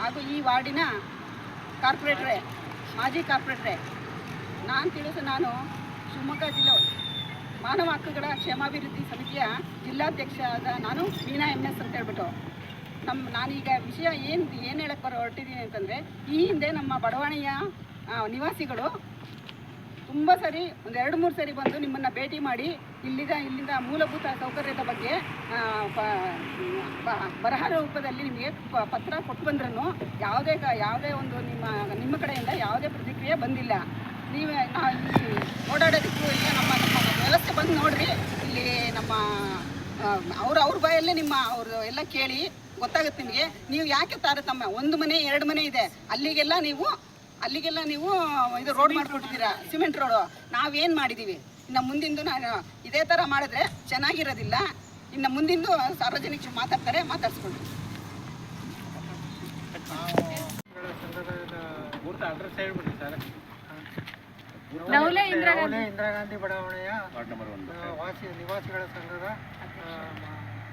ಹಾಗೂ ಈ ವಾರ್ಡಿನ ಕಾರ್ಪೊರೇಟ್ರೇ, ಮಾಜಿ ಕಾರ್ಪೊರೇಟ್ರೇ, ನಾನು ತಿಳಿದು ನಾನು ಶಿವಮೊಗ್ಗ ಜಿಲ್ಲೆ ಮಾನವ ಹಕ್ಕುಗಳ ಕ್ಷೇಮಾಭಿವೃದ್ಧಿ ಸಮಿತಿಯ ಜಿಲ್ಲಾಧ್ಯಕ್ಷರಾದ ನಾನು ಮೀನಾ ಎಂ ಎಸ್ ಅಂತ ಹೇಳ್ಬಿಟ್ಟು ನಮ್ಮ ನಾನೀಗ ವಿಷಯ ಏನು ಏನು ಹೇಳಕ್ಕೆ ಬರೋ ಹೊರಟಿದ್ದೀನಿ ಅಂತಂದರೆ, ಈ ಹಿಂದೆ ನಮ್ಮ ಬಡವಾಣೆಯ ನಿವಾಸಿಗಳು ತುಂಬ ಸರಿ, ಒಂದು ಎರಡು ಮೂರು ಸರಿ ಬಂದು ನಿಮ್ಮನ್ನು ಭೇಟಿ ಮಾಡಿ ಇಲ್ಲಿದ, ಇಲ್ಲಿಂದ ಮೂಲಭೂತ ಸೌಕರ್ಯದ ಬಗ್ಗೆ ಬರಹ ರೂಪದಲ್ಲಿ ನಿಮಗೆ ಪತ್ರ ಕೊಟ್ಟು ಬಂದ್ರೂ ಯಾವುದೇ ಯಾವುದೇ ಒಂದು ನಿಮ್ಮ ನಿಮ್ಮ ಕಡೆಯಿಂದ ಯಾವುದೇ ಪ್ರತಿಕ್ರಿಯೆ ಬಂದಿಲ್ಲ. ನೀವೇ ನಾವು ಇಲ್ಲಿ ಓಡಾಡೋದಕ್ಕೂ ಇಲ್ಲ ನಮ್ಮ ನಮ್ಮ ವ್ಯವಸ್ಥೆ ಬಂದು ನೋಡಿರಿ. ಇಲ್ಲಿ ನಮ್ಮ ಅವ್ರ ಅವ್ರ ಬಾಯಲ್ಲೇ ನಿಮ್ಮ, ಅವರು ಎಲ್ಲ ಕೇಳಿ ಗೊತ್ತಾಗುತ್ತೆ ನಿಮಗೆ. ನೀವು ಯಾಕೆ ತಾರತಮ್ಯ? ಒಂದು ಮನೆ, ಎರಡು ಮನೆ ಇದೆ. ಅಲ್ಲಿಗೆಲ್ಲ ನೀವು ಅಲ್ಲಿಗೆಲ್ಲ ನೀವು ಇದು ರೋಡ್ ಮಾಡ್ಕೊಟ್ಟಿದ್ದೀರಾ? ಸಿಮೆಂಟ್ ರೋಡು ನಾವೇನು ಮಾಡಿದ್ದೀವಿ ಇನ್ನು ಮುಂದಿಂದು ನಾನು ಇದೇ ಥರ ಮಾಡಿದ್ರೆ ಚೆನ್ನಾಗಿರೋದಿಲ್ಲ. ಇನ್ನು ಮುಂದಿಂದು ಸಾರ್ವಜನಿಕರು ಮಾತಾಡ್ತಾರೆ ನವಲೆ ಇಂದಿರಾ ಗಾಂಧಿ. ಬಡಾವಣೆಯ ವಾಸಿ ನಿವಾಸಿಗಳ ಸಂಘದ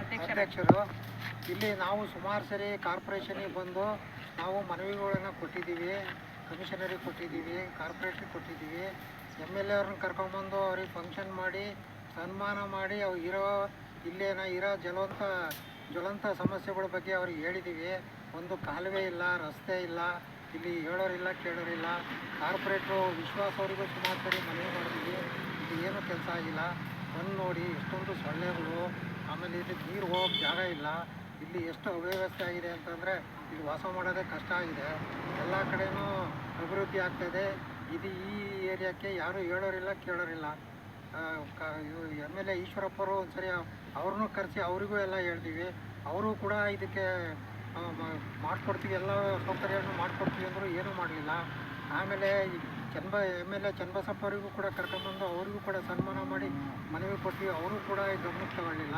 ಅಧ್ಯಕ್ಷರು. ಇಲ್ಲಿ ನಾವು ಸುಮಾರು ಸರಿ ಕಾರ್ಪೊರೇಷನಿಗೆ ಬಂದು ನಾವು ಮನವಿಗಳನ್ನು ಕೊಟ್ಟಿದ್ದೀವಿ. ಕಮಿಷನರಿಗೆ ಕೊಟ್ಟಿದ್ದೀವಿ, ಕಾರ್ಪೊರೇಟ್ರಿಗೆ ಕೊಟ್ಟಿದ್ದೀವಿ. ಎಂ ಎಲ್ ಎ ಅವ್ರನ್ನ ಕರ್ಕೊಂಬಂದು ಅವ್ರಿಗೆ ಫಂಕ್ಷನ್ ಮಾಡಿ, ಸನ್ಮಾನ ಮಾಡಿ ಅವು ಇರೋ ಇಲ್ಲೇನ, ಇರೋ ಜಲವಂತ ಜ್ವಲಂತ ಸಮಸ್ಯೆಗಳ ಬಗ್ಗೆ ಅವ್ರಿಗೆ ಹೇಳಿದ್ದೀವಿ. ಒಂದು ಕಾಲುವೆ ಇಲ್ಲ, ರಸ್ತೆ ಇಲ್ಲ, ಇಲ್ಲಿ ಹೇಳೋರಿಲ್ಲ, ಕೇಳೋರಿಲ್ಲ. ಕಾರ್ಪೊರೇಟ್ರು ವಿಶ್ವಾಸ ಅವರಿಗೂ ಸುಮಾರು ಸರಿ ಮನವಿ ಮಾಡಿದ್ವಿ ಇದು ಏನೂ ಕೆಲಸ ಆಗಿಲ್ಲ. ಬಂದು ನೋಡಿ, ಎಷ್ಟೊಂದು ಸೊಳ್ಳೆಗಳು, ಆಮೇಲೆ ಇಲ್ಲಿ ನೀರು ಹೋಗೋಕ್ಕೆ ಜಾಗ ಇಲ್ಲ. ಇಲ್ಲಿ ಎಷ್ಟು ಅವ್ಯವಸ್ಥೆ ಆಗಿದೆ ಅಂತಂದರೆ, ಇಲ್ಲಿ ವಾಸ ಮಾಡೋದೇ ಕಷ್ಟ ಆಗಿದೆ. ಎಲ್ಲ ಕಡೆನೂ ಅಭಿವೃದ್ಧಿ ಆಗ್ತದೆ. ಇದು ಈ ಏರಿಯಾಕ್ಕೆ ಯಾರೂ ಹೇಳೋರಿಲ್ಲ, ಕೇಳೋರಿಲ್ಲ. ಎಂ ಎಲ್ ಎ ಈಶ್ವರಪ್ಪರು ಒಂದ್ಸರಿ ಅವ್ರನ್ನೂ ಕರೆಸಿ ಅವರಿಗೂ ಎಲ್ಲ ಹೇಳ್ತೀವಿ. ಅವರು ಕೂಡ ಇದಕ್ಕೆ ಮಾಡಿಕೊಡ್ತೀವಿ, ಎಲ್ಲ ಸೌಕರ್ಯವನ್ನು ಮಾಡಿಕೊಡ್ತೀವಿ ಅಂದರು ಏನೂ ಮಾಡಲಿಲ್ಲ. ಆಮೇಲೆ ಚನ್ಬ ಎಂ ಎಲ್ ಎ ಚನ್ನಬಸಪ್ಪ ಅವರಿಗೂ ಕೂಡ ಕರ್ಕೊಂಡ್ಬಂದು ಅವರಿಗೂ ಕೂಡ ಸನ್ಮಾನ ಮಾಡಿ ಮನವಿ ಕೊಟ್ವಿ ಅವರು ಕೂಡ ಗಮನಕ್ಕೆ ತಗೊಳ್ಳಿಲ್ಲ.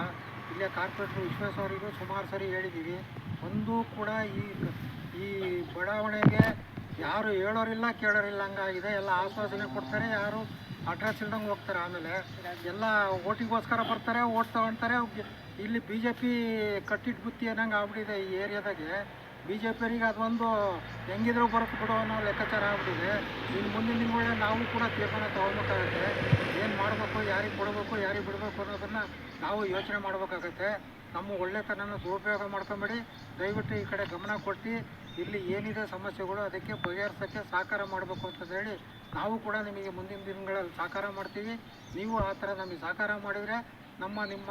ಇಲ್ಲೇ ಕಾರ್ಪೊರೇಟ್ರು ವಿಶ್ವೇಶ್ವರಿಗೂ ಸುಮಾರು ಸರಿ ಹೇಳಿದ್ದೀವಿ. ಒಂದೂ ಕೂಡ ಈ ಈ ಬಡಾವಣೆಗೆ ಯಾರು ಹೇಳೋರಿಲ್ಲ, ಕೇಳೋರಿಲ್ಲ, ಹಂಗಾಗಿದೆ. ಎಲ್ಲ ಆಶ್ವಾಸನೆ ಕೊಡ್ತಾರೆ, ಯಾರು ಅಡ್ರೆಸ್ ಇಲ್ದಂಗೆ ಹೋಗ್ತಾರೆ. ಆಮೇಲೆ ಎಲ್ಲ ಓಟಿಗೋಸ್ಕರ ಬರ್ತಾರೆ ಓಟ್ ತಗೊಳ್ತಾರೆ ಇಲ್ಲಿ ಬಿ ಜೆ ಪಿ ಕಟ್ಟಿಟ್ಟು ಬುತ್ತಿ ಅನ್ನಂಗೆ ಆಗ್ಬಿಟ್ಟಿದೆ ಈ ಏರಿಯಾದಾಗೆ. ಬಿ ಜೆ ಪಿಯರಿಗೆ ಅದೊಂದು ಹೆಂಗಿದ್ರು ಬರುತ್ತೆ ಬಿಡು ಅನ್ನೋ ಲೆಕ್ಕಾಚಾರ ಆಗ್ಬಿಟ್ಟಿದೆ. ಇನ್ನು ಮುಂದಿನ ದಿನಗಳಲ್ಲಿ ನಾವು ಕೂಡ ತೀರ್ಮಾನ ತೊಗೊಳ್ಬೇಕಾಗತ್ತೆ. ಏನು ಮಾಡಬೇಕು, ಯಾರಿಗೆ ಕೊಡಬೇಕು, ಯಾರಿಗೆ ಬಿಡಬೇಕು ಅನ್ನೋದನ್ನು ನಾವು ಯೋಚನೆ ಮಾಡಬೇಕಾಗತ್ತೆ. ನಮ್ಮ ಒಳ್ಳೆತನನ ದುರುಪಯೋಗ ಮಾಡ್ಕೊಂಬೇಡಿ. ದಯವಿಟ್ಟು ಈ ಕಡೆ ಗಮನ ಕೊಟ್ಟು ಇಲ್ಲಿ ಏನಿದೆ ಸಮಸ್ಯೆಗಳು, ಅದಕ್ಕೆ ಬಗೆಹರಿಸೋಕ್ಕೆ ಸಹಕಾರ ಮಾಡಬೇಕು ಅಂತ ಹೇಳಿ ನಾವು ಕೂಡ ನಿಮಗೆ ಮುಂದಿನ ದಿನಗಳಲ್ಲಿ ಸಹಕಾರ ಮಾಡ್ತೀವಿ. ನೀವು ಆ ಥರ ನಮಗೆ ಸಹಕಾರ ಮಾಡಿದರೆ ನಮ್ಮ, ನಿಮ್ಮ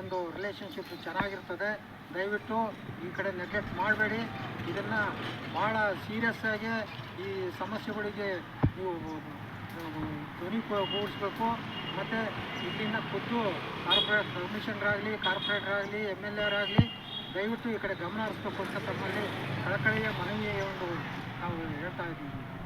ಒಂದು ರಿಲೇಷನ್ಶಿಪ್ ಚೆನ್ನಾಗಿರ್ತದೆ. ದಯವಿಟ್ಟು ಈ ಕಡೆ ನೆಗ್ಲೆಕ್ಟ್ ಮಾಡಬೇಡಿ. ಇದನ್ನು ಭಾಳ ಸೀರಿಯಸ್ಸಾಗಿ ಈ ಸಮಸ್ಯೆಗಳಿಗೆ ನೀವು ಧ್ವನಿ ಕೂಡಿಸ್ಬೇಕು ಮತ್ತು ಇಲ್ಲಿನ ಖುದ್ದು ಕಾರ್ಪೊರೇಟ್ ಕಮಿಷನರಾಗಲಿ ಕಾರ್ಪೊರೇಟರಾಗಲಿ ಎಂ ಎಲ್ ಎರಾಗಲಿ ದಯವಿಟ್ಟು ಈ ಕಡೆ ಗಮನ ಹರಿಸ್ಬೇಕು ಅಂತ ತಮ್ಮಲ್ಲಿ ಕಳಕಳಿಯ ಮನವಿಯ ಒಂದು ನಾವು ಹೇಳ್ತಾ ಇದ್ದೀವಿ.